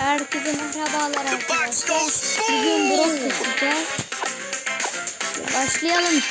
Herkese merhabalar arkadaşlar. Bugün. Brock tutacağız. Başlayalım.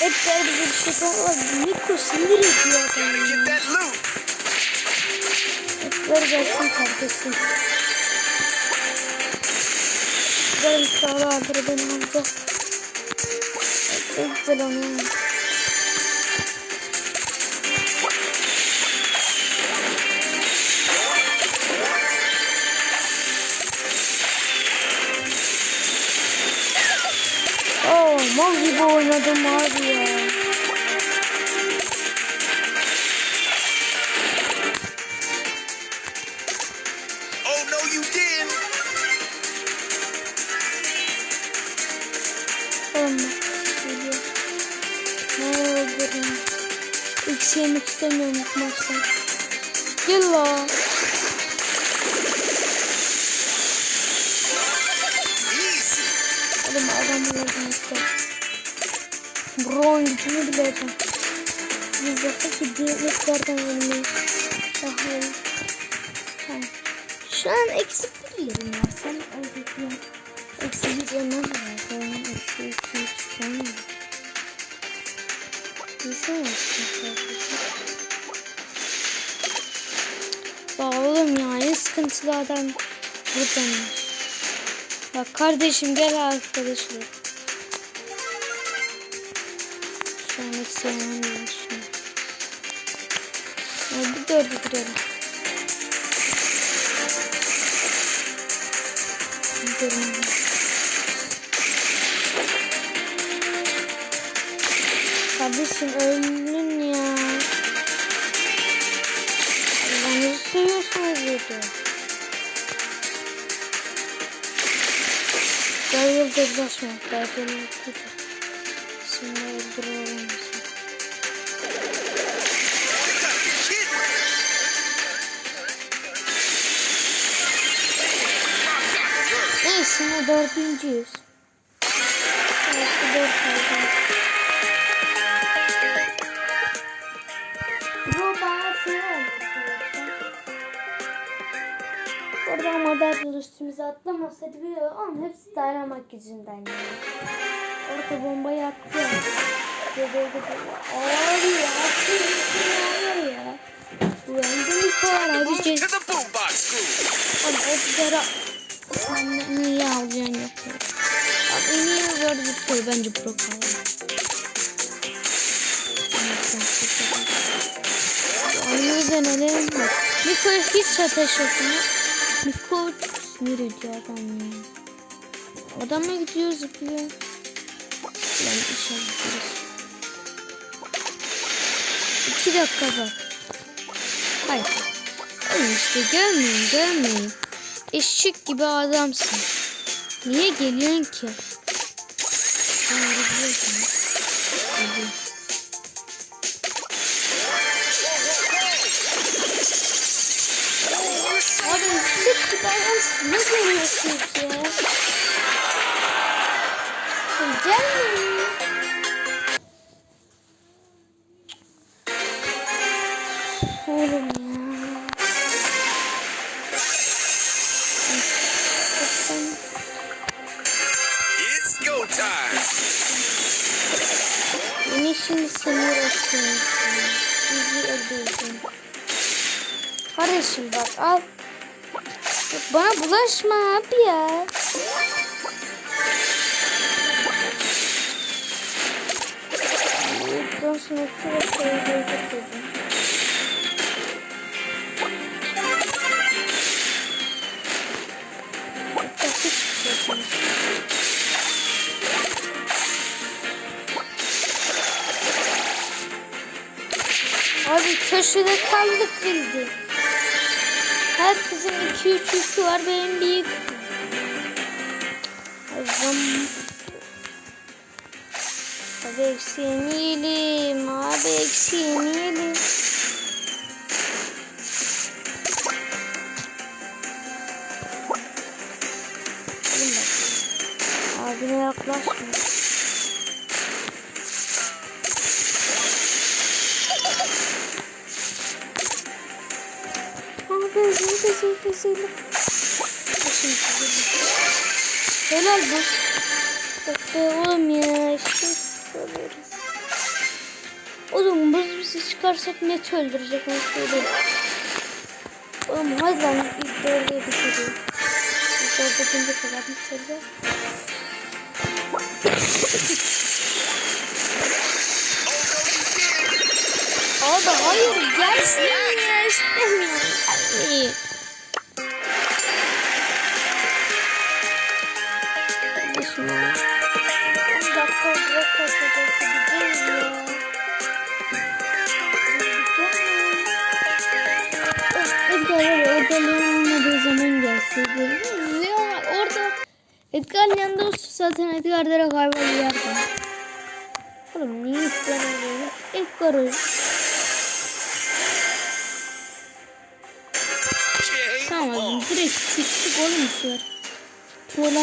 Hep böyle bir şey var. Mikro sinir ediyor adamı. Hep böyle gelsin kardeşim. Güzel sağlardır beni alacak. Çok güzel oynuyor. Oh, mal gibi oynadım abi ya. Hiç yemek istemiyorum bu maçta. Gel la. Oğlum adam bulalım işte. Bron gücünü bileceğim. Biz yaptık ki diyetlerden ölmeyi. Daha iyi. Şu an eksi bir ya. Sen öldürdün. Eksi bir yemem ya. Sen eksi iki üç ya. Nasıl sıkıntılı adam buradanmış. Bak kardeşim gel arkadaşım. Şu an an. Ya bir dördü girelim. Gidelim. Kardeşim öldün ya. Beni seviyorsunuz dedi. Gel yıldızlaşma. Gel yıldızlaşma. Öldürüyorum seni. Shit. Neyse ne dördüncüyüz. Belki dört oldu. Üstümüze atlamasaydı bir onun hepsi dayanmak yüzünden yani. Orada bombayı attı ya. Dedeydi Abi ya. Abi ya. Mi var abi? Move Şey. Abi o sigara sen niye alacaksın yok ya. Abi niye böyle bir koy bence pro kalır. Onu denelim. Miko'ya hiç ateş etmiyor. Miko sinir ediyor adam ya. Adamla gidiyor zıplıyor. İşe gidiyoruz. İki dakika bak. Hayır. Oğlum işte görmeyin görmeyin. Eşek gibi adamsın. Niye geliyorsun ki? Doğru Gibi adamsın. Ne görüyorsunuz ya? Gelmeyin. Oğlum ya. It's go time. Beni şimdi sinir ettin. Bizi öldürdün. Kardeşim bak al. Bana bulaşma abi ya. Bak hiç yapmadım. Abi köşede kaldık bildi. Herkesin 2-3 yükü var benim bir. Abi eksi yemeyelim. Abi eksi yemeyelim. Benzin. Bakın size. Helal bu. Bak oğlum ya. İşte alıyoruz. Oğlum buz bizi çıkarsak net öldürecek onu söyleyeyim. Oğlum hadi lan ilk dörde bitiriyor. İlk dörde bince kadar bitirdi. Abi hayır gelsin ya istemiyorum. Kardeşim ya. 10 dakika bırak kaçacak gideceğiz ya. Edgar orada olmadığı zaman gelseydi. Orada Edgar'ın yanında olsa zaten Edgar direkt yerdi. Oğlum niye Edgar oluyor? Edgar sıçtık oğlum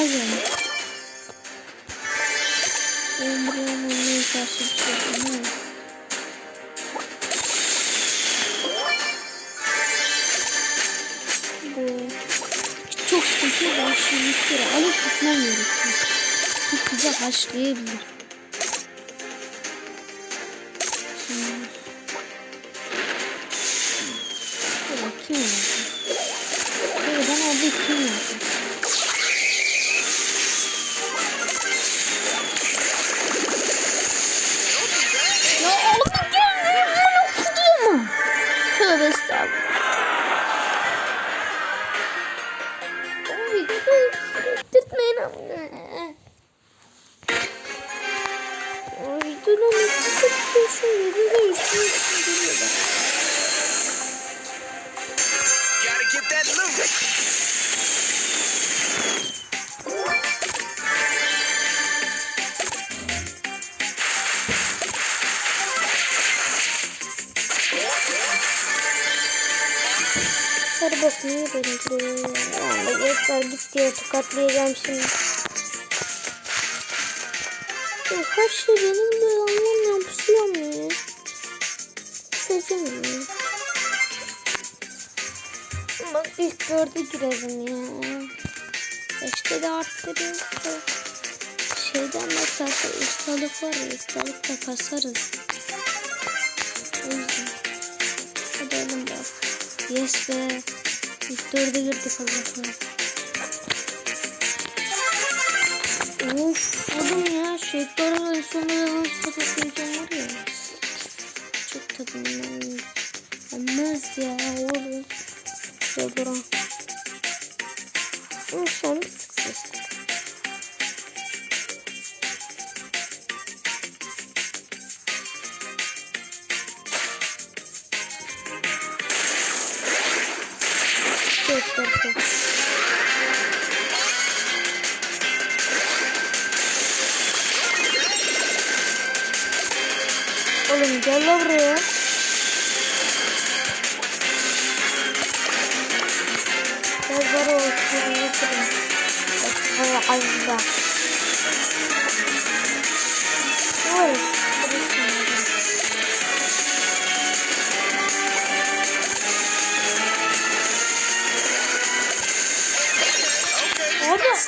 yani. Ben buraya olmaya karşı bir şey. Bu çok sıkıntı kere alıp gitmem gerekiyor. Bu bize haşlayabilir. Şimdi. Şöyle Sarı bok niye böyle duruyor? Yani göster git diye tokatlayacağım şimdi. Ya her şey benim de anlamıyorum pusuyorum ya. Seveceğim ya. Bak ilk dörde girelim ya. Beşte de arttırayım. Şeyden bakarsa ustalık var ya ustalık da kasarız. O yüzden. Hadi oğlum bak. Yes be. İlk dörde girdik Allah'ım. Of oğlum ya şeytanın en sonunda yalan patatlayacağım var ya. Çok tadından Olmaz ya oğlum. Şöyle duran. Ama son Oğlum gel lan buraya. Var olsun. Yatırım. Bak azda. Oy.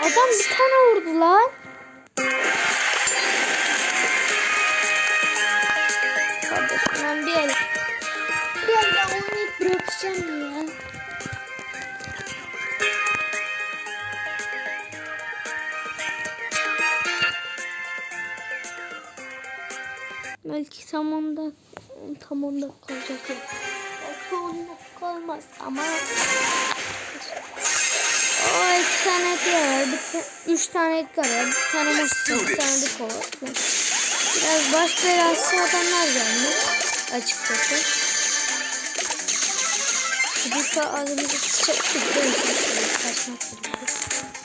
Adam bir tane vurdu lan. Belki tamamda tamamda kalacak. Belki onda kalmaz ama o iki tane. Bir ta- üç tane var. Bir tane masa, bir tane de kova. Biraz baş belası adamlar gelmiş. Açıkçası. Bir de ağzımızı sıçak tutuyor. Kaçmak gerekiyor.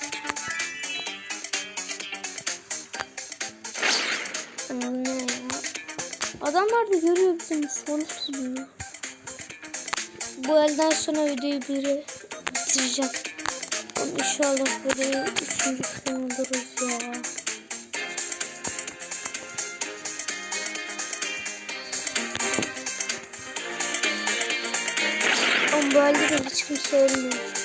Adamlar da görüyor bizim sonuç gibi. Bu elden sonra videoyu biri bitireceğim. Ama inşallah böyle üçüncü kısım oluruz ya. Ama bu elde de hiç kimse ölmüyor.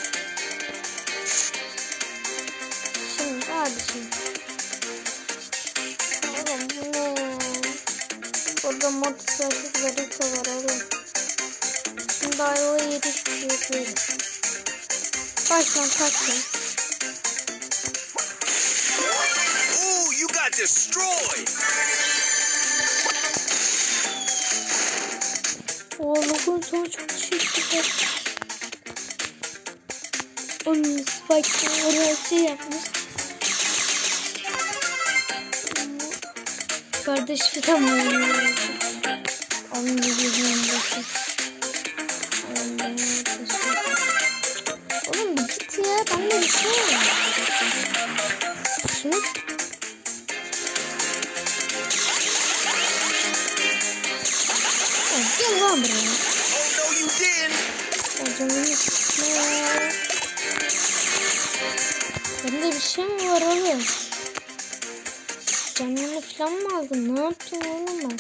Lan kaç lan. Ooh, you got destroyed. Oğlum sana çok teşekkürler. Onun Spike oraya şey yapmış. Kardeş falan mı? Onun gibi yanındaki. Gel lan buraya. Hocamın ismi. Bende bir şey mi var oğlum? Canını falan mı aldın? Ne yaptın oğlum ben?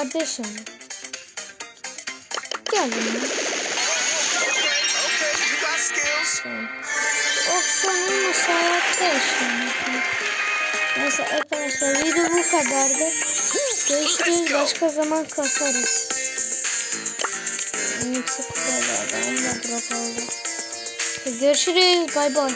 Kardeşim. Gel yanıma. Okay, you got skills. Oksanın hayatta yaşamak. Neyse arkadaşlar video bu kadardı. Görüşürüz başka zaman kasarız. En yüksek kupalarda onu da bırakalım. Görüşürüz bay bay.